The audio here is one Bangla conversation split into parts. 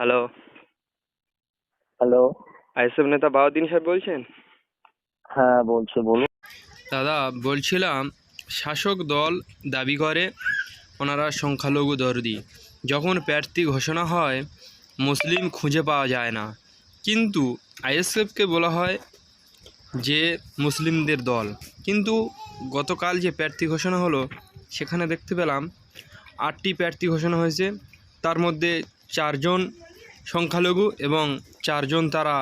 হ্যালো হ্যালো আইএসএফ নেতা বাউদ্দিন সাহেব বলছেন? হ্যাঁ বলছে বলুন। দাদা বলছিলাম শাসক দল দাবি করে ওনারা সংখ্যালঘু দরদি। যখন প্রার্থী ঘোষণা হয় মুসলিম খুঁজে পাওয়া যায় না। কিন্তু আইএসএফকে বলা হয় যে মুসলিমদের দল। কিন্তু গতকাল যে প্রার্থী ঘোষণা হলো সেখানে দেখতে পেলাম আটটি প্রার্থী ঘোষণা হয়েছে। তার মধ্যে চারজন সংখ্যালঘু এবং চারজন তারা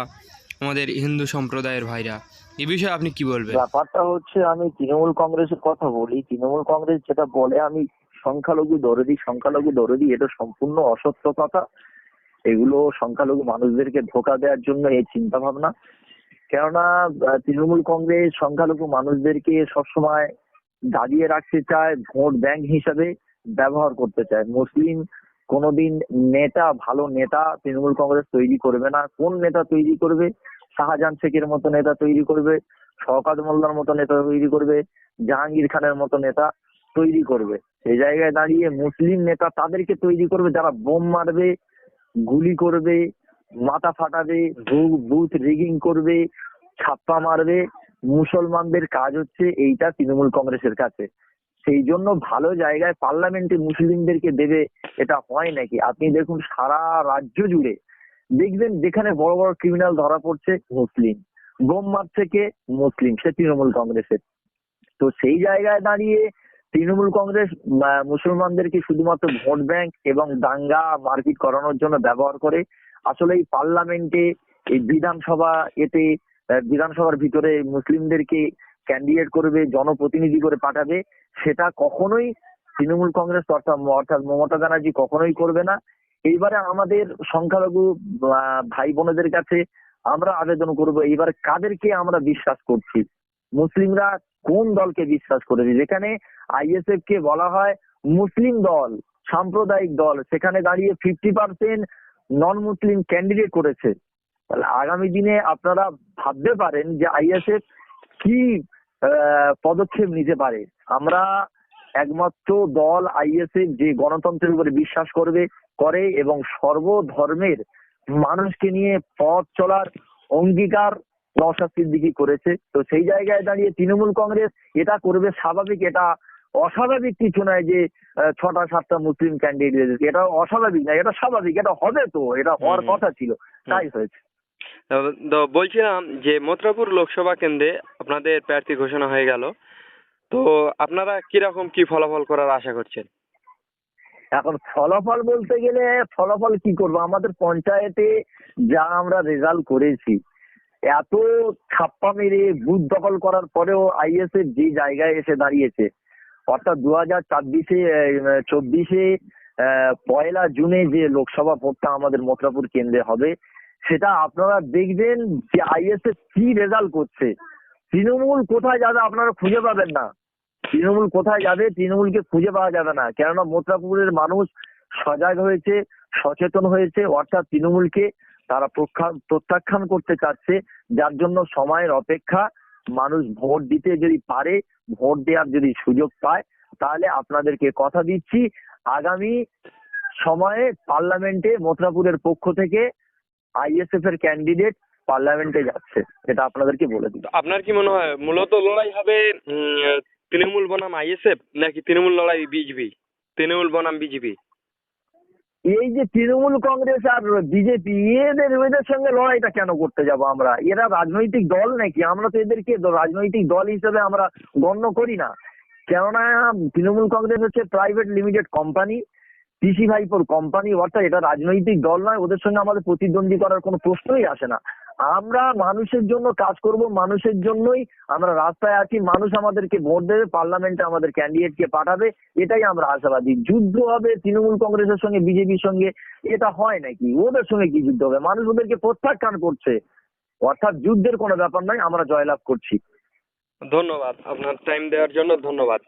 আমাদের হিন্দু সম্প্রদায়ের ভাইরা। এ বিষয়ে আপনি কি বলবেন? ব্যাপারটা হচ্ছে আমি তৃণমূল কংগ্রেসের কথা বলি। তৃণমূল কংগ্রেস যেটা বলে, আমি সংখ্যালঘু দরদি সংখ্যালঘু দরদি, এটা সম্পূর্ণ অসত্য কথা। এগুলো সংখ্যালঘু মানুষদেরকে ধোকা দেওয়ার জন্য এই চিন্তা ভাবনা কেননা তৃণমূল কংগ্রেস সংখ্যালঘু মানুষদেরকে সবসময় দাঁড়িয়ে রাখতে চায়, ভোট ব্যাংক হিসাবে ব্যবহার করতে চায়। মুসলিম কোনোদিন নেতা, ভালো নেতা তৃণমূল কংগ্রেস তৈরি করবে না। কোন নেতা তৈরি করবে? শাহজাহান শেখের মতো নেতা তৈরি করবে, শওকাত মোল্লার মতো নেতা তৈরি করবে, জাহাঙ্গীর খানের মতো নেতা তৈরি করবে। সেই জায়গায় দাঁড়িয়ে মুসলিম নেতা তাদেরকে তৈরি করবে, যারা বোম মারবে, গুলি করবে, মাথা ফাটাবে বুথ রিগিং করবে, ছাপ্পা মারবে। মুসলমানদের কাজ হচ্ছে এইটা তৃণমূল কংগ্রেসের কাছে। সেই জন্য ভালো জায়গায় পার্লামেন্টে মুসলিমদেরকে দেবে এটা হয় নাকি? আপনি দেখুন সারা রাজ্য জুড়ে দেখবেন যেখানে বড় বড় ক্রিমিনাল ধরা পড়ছে মুসলিম বোম মারছে কে মুসলিম, সে তৃণমূল কংগ্রেসের। তো সেই জায়গায় দাঁড়িয়ে তৃণমূল কংগ্রেস মুসলমানদেরকে শুধুমাত্র ভোট ব্যাংক এবং দাঙ্গা মারপিট করানোর জন্য ব্যবহার করে, আসলে এই পার্লামেন্টে এই বিধানসভা এতে বিধানসভার ভিতরে মুসলিমদেরকে ক্যান্ডিডেট করবে, জনপ্রতিনিধি করে পাঠাবে, সেটা কখনোই তৃণমূল কংগ্রেস অর্থাৎ মমতা ব্যানার্জি কখনোই করবে না। এইবারে আমাদের সংখ্যালঘু ভাই বোনেদের কাছে আমরা আবেদন করব, এইবার কাদেরকে আমরা বিশ্বাস করছি? মুসলিমরা কোন দলকে বিশ্বাস করেছে? যেখানে আইএসএফ কে বলা হয় মুসলিম দল, সাম্প্রদায়িক দল, সেখানে দাঁড়িয়ে fifty percent non Muslim candidate করেছে। তাহলে আগামী দিনে আপনারা ভাবতে পারেন যে আইএসএফ কি পদক্ষেপ নিতে পারে। আমরা একমাত্র দল আইএসএফ যে গণতন্ত্রের উপরে বিশ্বাস করবে করে এবং সর্বধর্মের মানুষকে নিয়ে পথ চলার অঙ্গীকার নওশাদ সিদ্দিকী করেছে। তো সেই জায়গায় দাঁড়িয়ে তৃণমূল কংগ্রেস এটা করবে স্বাভাবিক এটা অস্বাভাবিক কিছু নয় যে ছটা সাতটা মুসলিম ক্যান্ডিডেট এটা অস্বাভাবিক না এটা স্বাভাবিক এটা হবে তো এটা হওয়ার কথা ছিল তাই হয়েছে। তো- বলছিলাম যে মথুরাপুর লোকসভা কেন্দ্রে আপনাদের প্রার্থী ঘোষণা হয়ে গেল। তো আপনারা কীরকম কি ফলাফল করার আশা করছেন? এখন ফলাফল বলতে গেলে ফলাফল কি করব? আমাদের পঞ্চায়েতে যা আমরা রেজাল্ট করেছি, এত ছাপ্পা মেরে বুথ দখল করার পরেও আইএসএফ যে জায়গায় এসে দাঁড়িয়েছে, অর্থাৎ দু হাজার ছাব্বিশে চব্বিশে পয়লা জুনে যে লোকসভা ভোটটা আমাদের মথুরাপুর কেন্দ্রে হবে সেটা আপনারা দেখবেন যে আইএসএফ কি রেজাল্ট করছে। তৃণমূল কোথায় যাবে আপনারা খুঁজে পাবেন না। তৃণমূল কোথায় যাবে তৃণমূলকে খুঁজে পাওয়া যাবে না। কেননা মথুরাপুরের মানুষ সজাগ হয়েছে, সচেতন হয়েছে, অর্থাৎ তৃণমূলকে তারা প্রত্যাখ্যান করতে চাচ্ছে। যার জন্য সময়ের অপেক্ষা। মানুষ ভোট দিতে যদি পারে, ভোট দেওয়ার যদি সুযোগ পায়, তাহলে আপনাদেরকে কথা দিচ্ছি। আগামী সময়ে পার্লামেন্টে মথুরাপুরের পক্ষ থেকে আইএসএফ এর ক্যান্ডিডেট পার্লামেন্টে যাচ্ছে এটা আপনাদেরকে বলে দিই। আপনার কি মনে হয় মূলত লড়াই হবে তৃণমূল বনাম আইএসএফ নাকি তৃণমূল লড়াই বিজেপি তৃণমূল বনাম বিজেপি এই যে তৃণমূল কংগ্রেস আর বিজেপি এদের এদের সঙ্গে লড়াইটা কেন করতে যাব আমরা? এরা রাজনৈতিক দল নাকি? আমরা তো এদেরকে রাজনৈতিক দল হিসেবে আমরা গণ্য করি না। কেননা তৃণমূল কংগ্রেস হচ্ছে প্রাইভেট লিমিটেড কোম্পানি পিসি ভাইপোর কোম্পানি অর্থাৎ এটা রাজনৈতিক দল নয়, ওদের সঙ্গে আমাদের প্রতিদ্বন্দ্বী করার কোনো প্রশ্নই আসে না। আমরা মানুষের জন্য কাজ করব, মানুষের জন্যই আমরা রাস্তায় আছি, মানুষ আমাদেরকে ভোট দেবে, পার্লামেন্টে আমাদের ক্যান্ডিডেটকে পাঠাবে, এটাই আমরা আশাবাদী। যুদ্ধ হবে তৃণমূল কংগ্রেসের সঙ্গে, বিজেপির সঙ্গে, এটা হয় নাকি? ওদের সঙ্গে কি যুদ্ধ হবে? মানুষ ওদেরকে প্রত্যাখ্যান করছে। অর্থাৎ যুদ্ধের কোনো ব্যাপার নয়, আমরা জয়লাভ করছি। ধন্যবাদ, আপনার টাইম দেওয়ার জন্য ধন্যবাদ।